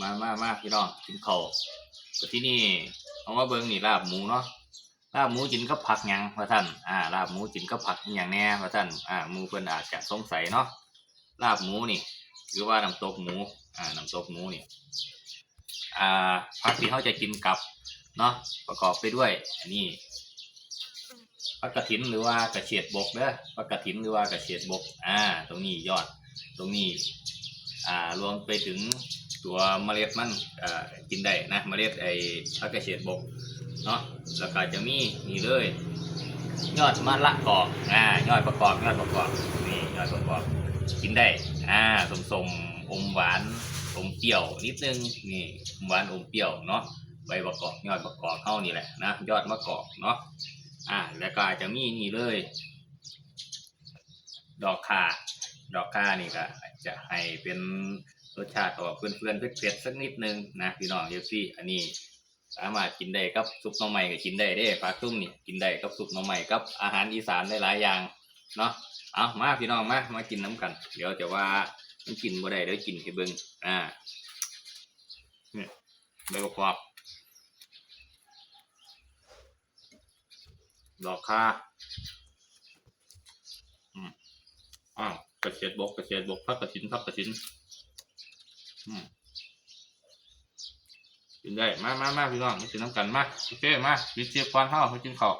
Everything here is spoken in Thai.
มามามาพี่น้องกินข้าวแต่ที่นี่เอามาเบิ่งนี่ลาบหมูเนาะลาบหมูกินกับผักยังว่าท่านอ่าลาบหมูกินกับผักอย่างแน่ว่าท่านอ่าหมูเพิ่นอาจจะสงสัยเนาะลาบหมูนี่หรือว่าน้ำตกหมูอ่าน้ำตกหมูนี่อ่าผักที่เขาจะกินกับเนาะประกอบไปด้วยอันนี้ผักกระถินหรือว่ากระเฉียดบกเด้อผักกระถินหรือว่ากระเฉียดบกอ่าตรงนี้ยอดตรงนี้อ่ารวมไปถึง ตัวเมล็ดมันอ่ากินได้นะเมล็ดไอ้ผักกระเฉดบกเนาะแล้วก็จะมีนี่เลย ยอดมะละกอกอ่ายอดประกอบยอดประกอบนี่ยอดประกอบกินได้อ่าสมสมอมหวานอมเปรี้ยวนิดนึงนี่อมหวานอมเปรี้ยวเนาะใบประกอบยอดประกอบเข้านี่แหละนะยอดมะกอกเนาะอ่าแล้วก็จะมีนี่เลย ดอกข่าดอกก้านี่ก็ จะให้เป็นรสชาติออกเพื่อนๆเผ็ดๆสักนิดนึงนะพี่น้องเอฟซี่อันนี้สามารถกินได้กับซุปน่อไม้ก็กินได้เด้ปลาตุ้มนี่กินได้กับซุปน่อไม้กับอาหารอีสานได้หลายอย่างเนาะเอามาพี่น้องมามากินน้ำกัน เดี๋ยวจะว่ามันกินบ่ได้เดี๋ยวกินให้เบิ่งอ่าเนี่ยใบประกอบดอกข่า อ้าวก ระเทียดบกกระเทียดบกพักกระถินพักกระถินกินได้ มามามาพี่น้องมากินน้ำกันมาโอเคมาวิเชียร์ควานเท่ามากินข้าว